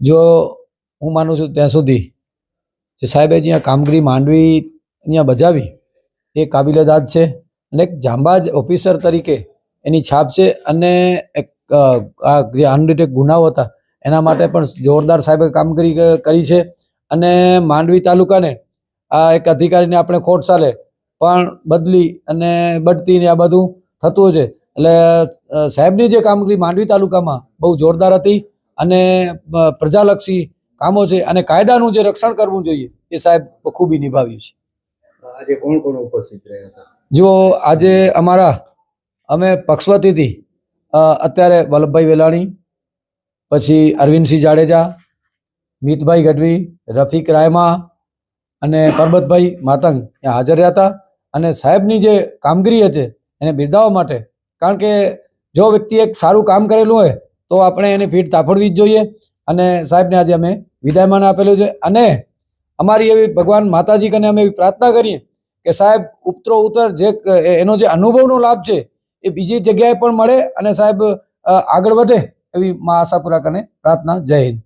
જો હું માનું છું ત્યાં સુધી જે સાહેબે જ્યાં કામગીરી માંડવી અહીંયા બજાવી, એ કાબિલેદાદ છે. અને એક જાંબાજ ઓફિસર તરીકે એની છાપ છે અને એક આ જે અનડિટેક ગુનાઓ હતા, એના માટે પણ જોરદાર સાહેબે કામગીરી કરી છે. અને માંડવી તાલુકાને આ એક અધિકારીને આપણે ખોટ ચાલે પણ બદલી અને બઢતી ને આ બધું થતું છે. એટલે સાહેબની જે કામગીરી માંડવી તાલુકામાં બહુ જોરદાર હતી. અને પ્રજાલક્ષી કામો છે અને કાયદાનું જે રક્ષણ કરવું જોઈએ એ સાહેબ ખૂબી નિભાવ્યું છે આજે કોણ કોણ ઉપસ્થિત રહ્યા હતા? જો આજે અમારા અમે પક્ષવતીથી અત્યારે વલ્લભભાઈ વેલાણી પછી અરવિંદસિંહ જાડેજા મિતભાઈ ગઢવી રફીક રાયમા અને પરબતભાઈ માતંગ એ હાજર રહ્યા હતા. અને સાહેબની જે કામગીરી હતી એને બિરદાવવા માટે કારણ કે જો વ્યક્તિ એક સારું કામ કરેલું હોય તો આપણે એની ફીટ તાફડવી જ જોઈએ. અને સાહેબને આજે અમે વિદાયમાન આપેલું છે. અને અમારી એવી ભગવાન માતાજી કને અમે એવી પ્રાર્થના કરીએ કે સાહેબ ઉતરો ઉતર જે એનો જે અનુભવનો લાભ છે, એ બીજી જગ્યાએ પણ મળે અને સાહેબ આગળ વધે એવી મા આશાપુરા કને પ્રાર્થના. જય હિન્દ.